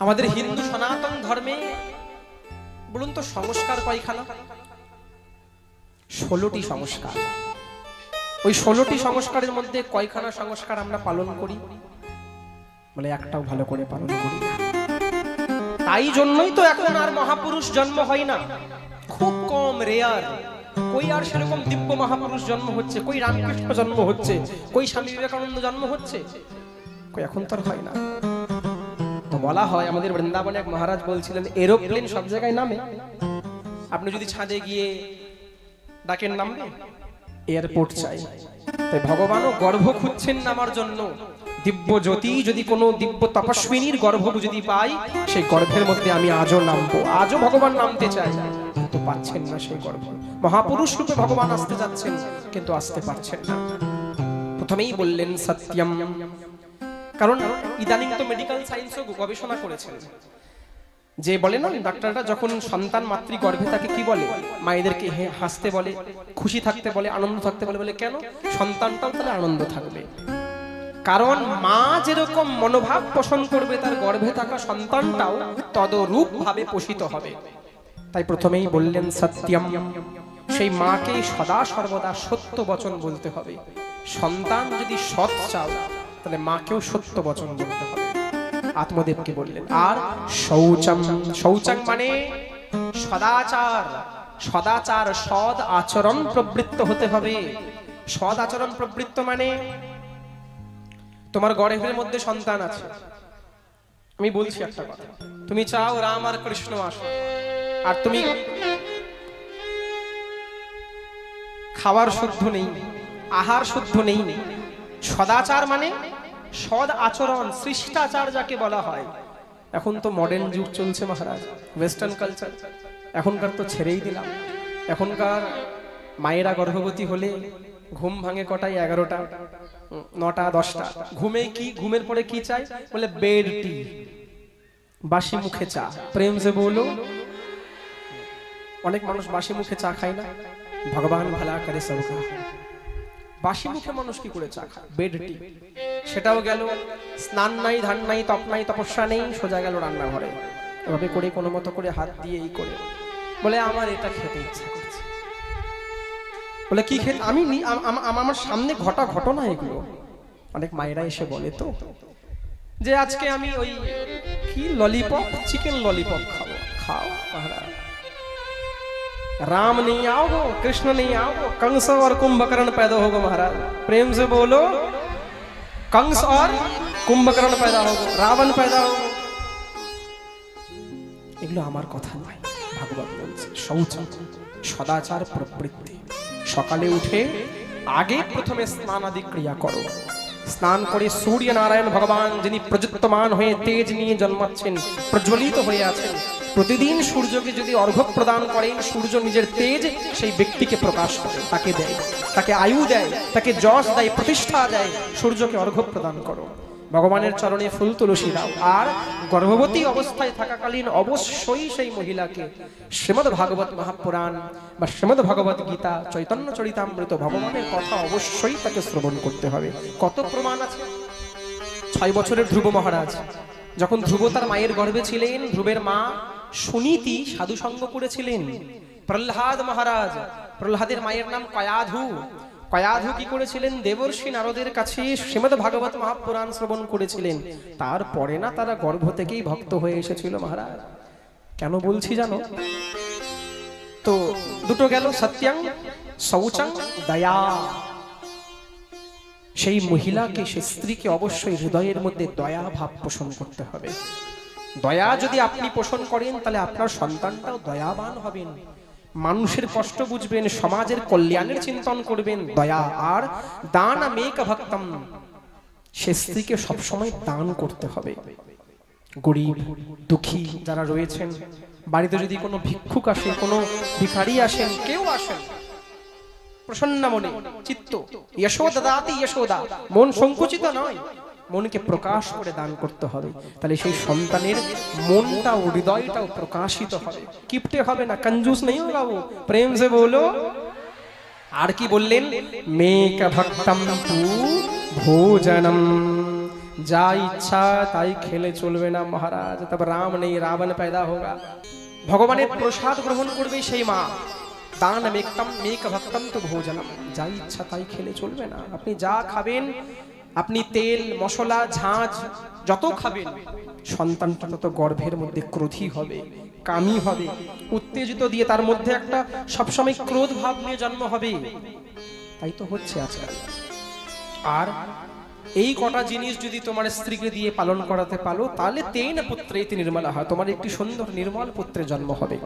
আমাদের হিন্দু সনাতন ধর্মে বলুন তো সংস্কার কয়খানা? ষোলোটি সংস্কার। ওই ষোলোটি সংস্কারের মধ্যে কয়খানা সংস্কার আমরা পালন করি? বলে একটাও ভালো করে পালন করি তাই জন্যই তো এখন আর মহাপুরুষ জন্ম হয় না। খুব কম রেয়ার কই আর সেরকম দিব্য মহাপুরুষ জন্ম হচ্ছে? কই রামকৃষ্ণ জন্ম হচ্ছে? কই স্বামী বিবেকানন্দ জন্ম হচ্ছে? কই এখন তো আর হয় না। তো বলা হয়, আমাদের বৃন্দাবনে এক মহারাজ বলছিলেন, এরোপ্লেন সব জায়গায় নামে। আপনি যদি ছাদে গিয়ে ডাকেন নামবে এয়ারপোর্ট চাই। তাই ভগবানও গর্ভ খুঁজছেন নামার জন্য। দিব্য জ্যোতি যদি কোনো দিব্য তপস্বিনীর গর্ভ যদি পাই, সেই গর্ভের মধ্যে আমি আজও নামবো। আজও ভগবান নামতে চাই কিন্তু পাচ্ছেন না সেই গর্ভ। মহাপুরুষ রূপে ভগবান আসতে যাচ্ছেন, কিন্তু আসতে পারছেন না। প্রথমেই বললেন, সত্যম কারণ ইদানিং তো মেডিকেল সায়েন্সও গবেষণা করেছেন। যে বলে না, ডাক্তাররা যখন সন্তান মাতৃ গর্ভে তাকে কি বলে? মায়েদেরকে হাসতে বলে, খুশি থাকতে বলে, আনন্দ থাকতে বলে বলে কেন? সন্তানটাও তাহলে আনন্দ থাকবে। কারণ মা যেরকম মনোভাব পোষণ করবে তার গর্ভে থাকা সন্তানটাও তদরূপ ভাবে পোষিত হবে। তাই প্রথমেই বললেন, সত্যম। সেই মাকে সদা সর্বদা সত্য বচন বলতে হবে। সন্তান যদি সৎ চাও তাহলে মাকেও সত্য বচন বলতে হবে। আত্মদেবকে বললেন, আর শৌচম শৌচম মানে সদাচার সদাচার সদ আচরণ প্রবৃত্ত হতে হবে। সদ আচরণ প্রবৃত্ত মানে তোমার গর্ভের মধ্যে সন্তান আছে। আমি বলছি একটা কথা। তুমি চাও রাম আর কৃষ্ণ আসো আর তুমি খাবার শুদ্ধ নেই, আহার শুদ্ধ নেই। সদাচার মানে সদ আচরণ শিষ্টাচার যাকে বলা হয়। এখন তো মডার্ন যুগ চলছে মহারাজ ওয়েস্টার্ন কালচার এখনকার তো ছেড়েই দিলাম। এখনকার মায়েরা গর্ভবতী হলে ঘুম ভাঙে কটায় এগারোটা, নটা, দশটা। ঘুমে কি, ঘুমের পরে কি চাই বলে বেড টি বাসি মুখে চা। প্রেম সে বলো, অনেক মানুষ বাসি মুখে চা খায় না। ভগবান ভালা করে সবকা। বাসি মুখে মানুষ কি করে চা খায়? বেড টি সেটাও গেল স্নান নাই ধান নাই তপ নাই তপস্যা নেই সোজা গেল রান্নাঘরে এভাবে করে কোনো মতো করে হাত দিয়ে এই করে বলে আমার এটা খেতে ইচ্ছা করছে বলে কি খেতে আমি নি- আম- আম- আম- আমার সামনে ঘটা ঘটনা এগুলো অনেক মায়েরা এসে বলে তো যে আজকে আমি ওই কি ললিপপ চিকেন ললিপপ খাবো খাও মহারাজ राम नहीं आओगे कृष्ण नहीं आओगे कंस और कुंभकर्ण पैदा होगा महाराज प्रेम से बोलो कंस और कुंभकर्ण पैदा होगा रावण पैदा होगा এগুলো আমার কথা নয় ভাগবত বলছে শৌচ সদাচার প্রবৃত্তি সকালে উঠে আগে প্রথমে স্নান আদি ক্রিয়া করো স্নান করে সূর্য নারায়ণ ভগবান যিনি প্রযুক্তমান হয়ে তেজ নিয়ে জন্মাচ্ছেন প্রজ্বলিত হয়ে আছেন প্রতিদিন সূর্যকে যদি অর্ঘ্য প্রদান করেন, সূর্য নিজের তেজ সেই ব্যক্তিকে প্রকাশ করে, তাকে দেয়। তাকে আয়ু দেয়, তাকে যশ দেয়, প্রতিষ্ঠা দেয়। সূর্যকে অর্ঘ্য প্রদান করো। ভগবানের চরণে ফুল তুলসী দাও। আর গর্ভবতী অবস্থায় থাকাকালীন অবশ্যই সেই মহিলাকে শ্রীমদ ভাগবত মহাপুরাণ বা শ্রীমদ ভগবত গীতা, চৈতন্য চরিতামৃত ভগবানের কথা অবশ্যই তাকে শ্রবণ করতে হবে। কত প্রমাণ আছে? ছয় বছরের ধ্রুব মহারাজ, যখন ধ্রুব তার মায়ের গর্ভে ছিলেন, ধ্রুবের মা সুনীতি সাধু সঙ্গ করেছিলেন। প্রহ্লাদ মহারাজ, প্রহ্লাদের মায়ের নাম কয়াধু। কয়াধু কি করেছিলেন? দেবর্ষি নারদের কাছে শ্রীমদ ভাগবত মহাপুরাণ শ্রবণ করেছিলেন। তারপরে না তারা গর্ভ থেকেই ভক্ত হয়ে এসেছিল মহারাজ। কেন বলছি জানো? তো দুটো গেল সত্যাং, শৌচাং, দয়া। সেই মহিলাকে সেই স্ত্রীকে অবশ্যই হৃদয়ের মধ্যে দয়া ভাব পোষণ করতে হবে। দয়া যদি আপনি পোষণ করেন, তাহলে আপনার সন্তানটাও দয়াবান হবেন। মানুষের কষ্ট বুঝবেন, সমাজের কল্যাণের চিন্তন করবেন। দয়া আর দান মেক ভক্তম। সে স্ত্রীকে সবসময় দান করতে হবে। গরিব, দুঃখী যারা রয়েছেন, বাড়িতে যদি কোনো ভিক্ষুক আসে, কোনো ভিখারি আসেন কেউ আসেন প্রসন্ন মনে, চিত্ত যশোদা দাতি যশোদা মন সংকুচিত নয়। মনকে প্রকাশ করে দান করতে হবে তাহলে সেই সন্তানের মনটাও হৃদয়টাও প্রকাশিত হবে কিপটে হবে না কঞ্জুস নেই হোগা ও প্রেম সে বলো আর কি বললেন মেক ভক্তম তু ভোজনম যা ইচ্ছা তাই খেলে চলবে না মহারাজ তবে রাম নেই রাবণ पैदा होगा ভগবানের প্রসাদ গ্রহণ করবে সেই মা দান মেকতাম মেক ভক্তম তো ভোজনম যা ইচ্ছা তাই খেলে চলবে না আপনি যা খাবেন আপনি তেল, মশলা ঝাঁঝ যত খাবেন, সন্তানটা তত গর্ভের মধ্যে ক্রোধী হবে, কামি হবে, উত্তেজিত দিয়ে তার মধ্যে একটা সবসময় ক্রোধ ভাব নিয়ে জন্ম হবে। তাই তো হচ্ছে আজকাল। আর এই কটা জিনিস যদি তোমার স্ত্রীকে দিয়ে পালন করাতে পারো, তাহলে তেই না পুত্রে এতে নির্মলা হয়। তোমার একটি সুন্দর নির্মল পুত্রের জন্ম হবে।